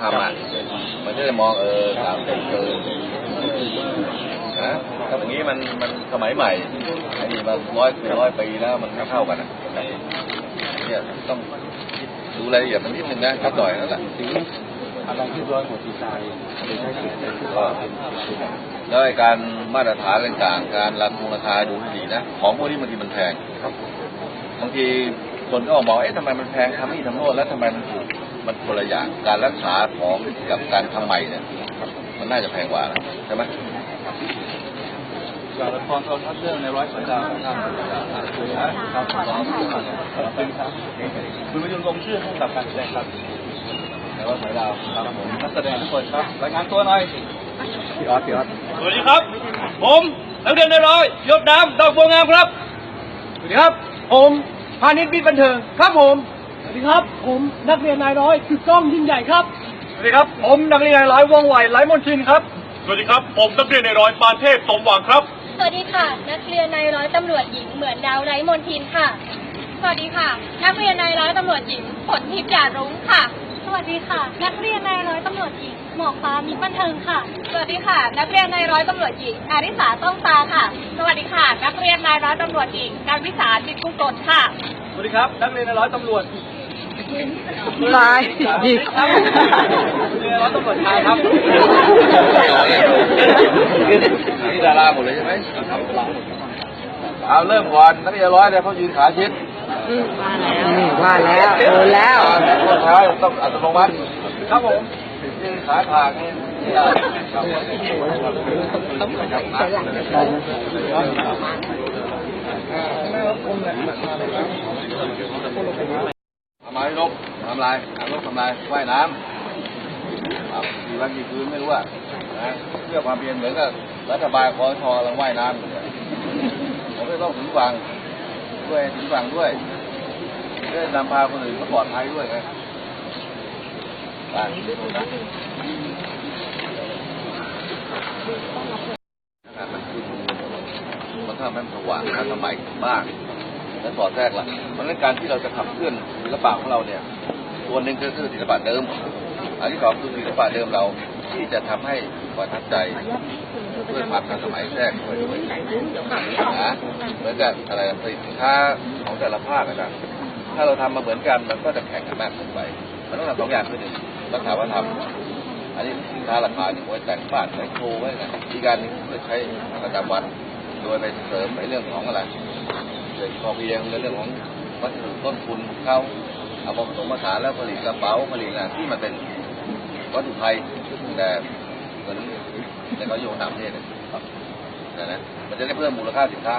ทำอะมันจะได้มองเออตามเป็นเกินะถ้าอย่างนี้มันมันสมัยใหม่อันนี้มาร้อยร้อยปีแล้วมันไม่เข้ากันอะเนี่ยต้องดูรายละเอียดมันนิดนึงนะครับหน่อยนั่นแหละอะไรที่ร้อยหัวดีไซน์หรือใช้สิ่งใดที่ก็แล้วการมาตรฐานต่างๆ การราคาราคาดูให้ดีนะ ของพวกนี้บางทีมันแพงบางทีคนก็มองเอ๊ะทำไมมันแพงทำนี่ทำโน่นแล้วทำไมมันถูก มันคนละอย่างการรักษาของกับการทำใหม่เนี่ยมันน่าจะแพงกว่านะใช่ไหมจากละครโทรทัศน์เรื่องในร้อยสายดาวนะครับคือครับขอบคุณครับคุณประยุนลงชื่อให้กับการแสดงครับในร้อยสายดาวครับผมนักแสดงทุกคนครับรายงานตัวหน่อยพี่ออสพี่ออสสวัสดีครับ ผมนักเรียนในร้อยยศน้ำดอกบัวงามครับสวัสดีครับ ผมพาณิชย์มิตรบันเทิงครับผม สวัสดีครับ ผมนักเรียนนายร้อยคือกล้องยิ่งใหญ่ครับ สวัสดีครับ ผมนักเรียนนายร้อยวงไหวไหลมนชินครับ สวัสดีครับ ผมนักเรียนในร้อยปานเทพสมหวังครับ สวัสดีค่ะ นักเรียนนายร้อยตำรวจหญิงเหมือนดาวไร้มนทินค่ะ สวัสดีค่ะ นักเรียนนายร้อยตำรวจหญิงฝนทิพย์หยาดรุ้งค่ะ สวัสดีค่ะ นักเรียนนายร้อยตำรวจหญิงหมอกฟ้ามีบันเทิงค่ะ สวัสดีค่ะ นักเรียนนายร้อยตำรวจหญิงอาริสาต้องตาค่ะ สวัสดีค่ะ นักเรียนนายร้อยตำรวจหญิงการวิสาจิตกุศลค่ะ สวัสดีครับ นักเรียนในร้อยตำรวจ ลายหยิกครับนักเรียนในร้อยตำรวจชายครับนี่ดาราหมดเลยใช่ไหมเอาเริ่มก่อนนักเรียนร้อยเลยเขายืนขาชิดว่าแล้วโดนแล้วข้อเท้าต้องอัตโนมัติครับผมยืนขาขางนี่ทำไมลบทำลายทำลบทำลายว่ายน้ำครับกี่วันกี่คืนไม่รู้อะนะเพื่อความเพียรเหมือนกับรัฐบาลคอชอกำลังว่ายน้ำอยู่เนี่ยผมไม่ต้องถึงฝั่งด้วยถึงฝั่งด้วยเพื่อนำพาคนอื่นก็ปลอดภัยด้วยไงไปนะมันคือมันทำให้มันสว่างทันสมัยมาก และสอดแทรกละเพราะฉะนั้นการที่เราจะขับเคลื่อนศิลปะของเราเนี่ยตัวหนึ่งก็คือศิลปะเดิม อันที่สองคือศิลปะเดิมเราที่จะทำให้ประทับใจด้วยความทันสมัยแทรกไปด้วยนะเหมือนกับอะไรสินค้าของแต่ละภาคนะครับถ้าเราทำมาเหมือนกันมันก็จะแข่งกันมากเกินไป มันต้องทำสองอย่างคือหนึ่งรักษาวัฒนธรรมอันนี้สินค้าราคาหนึ่งไว้แต่งบ้านแต่งโชว์ไว้นะอีกการนึงคือใช้ประจำวันโดยไปเสริมในเรื่องของอะไร เรื่องพอเพียงในเรื่องของวัตถุต้นทุนเขาเอาผสมผสานแล้วผลิตกระเป๋าผลิตอะไรที่มันเป็นวัตถุไทยแต่เหมือนในเขาโยู่ต่างประเทศเนี่ยครับนะนะมันจะได้เพิ่มมูลค่าสินค้า